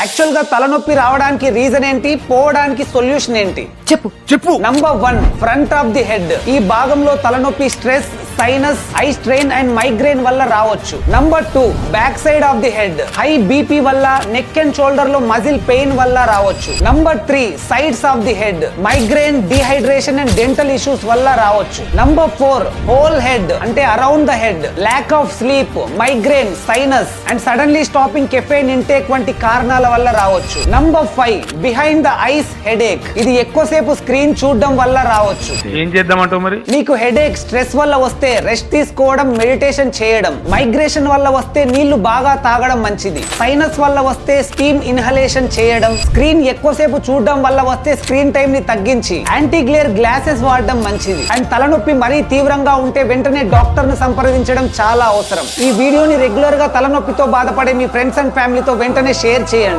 యాక్చువల్గా తలనొప్పి రావడానికి రీజన్ ఏంటి? పోవడానికి సొల్యూషన్ ఏంటి? చెప్పు. చెప్పు. Number one front of the head ఈ భాగంలో తలనొప్పి stress sinus eye strain and migraine వల్ల రావచ్చు. Number two back side of the head high BP వల్ల నెక్ అండ్ షోల్డర్లో మజిల్ పెయిన్ వల్ల రావచ్చు. Number three sides of the head migraine dehydration and dental issues వల్ల రావచ్చు. నంబర్ ఫోర్ హోల్ హెడ్ అంటే around the head lack of sleep migraine sinus and suddenly stopping caffeine intake వంటి కారణాల వల్ల రావచ్చు. Number five behind the eyes headache ఇది ఎక్కువసేపు screen చూడడం వల్ల రావచ్చు. ఏం చేద్దామంటావు మరి? నీకు హెడేక్ స్ట్రెస్ వల్ల వస్తే రెస్ట్ తీసుకోవడం మెడిటేషన్ చేయడం. మైగ్రేషన్ వల్ల వస్తే నీళ్ళు బాగా తాగడం మంచిది. సైనస్ వల్ల వస్తే స్టీమ్ ఇన్హలేషన్ చేయడం. స్క్రీన్ ఎక్కువసేపు చూడడం వల్ల వస్తే స్క్రీన్ టైం ని తగ్గించి యాంటీ గ్లేర్ గ్లాసెస్ వాడడం మంచిది. అండ్ తలనొప్పి మరీ తీవ్రంగా ఉంటే వెంటనే డాక్టర్ను సంప్రదించడం చాలా అవసరం. ఈ వీడియోని రెగ్యులర్గా తలనొప్పితో బాధపడే మీ ఫ్రెండ్స్ అండ్ ఫ్యామిలీతో వెంటనే షేర్ చేయండి.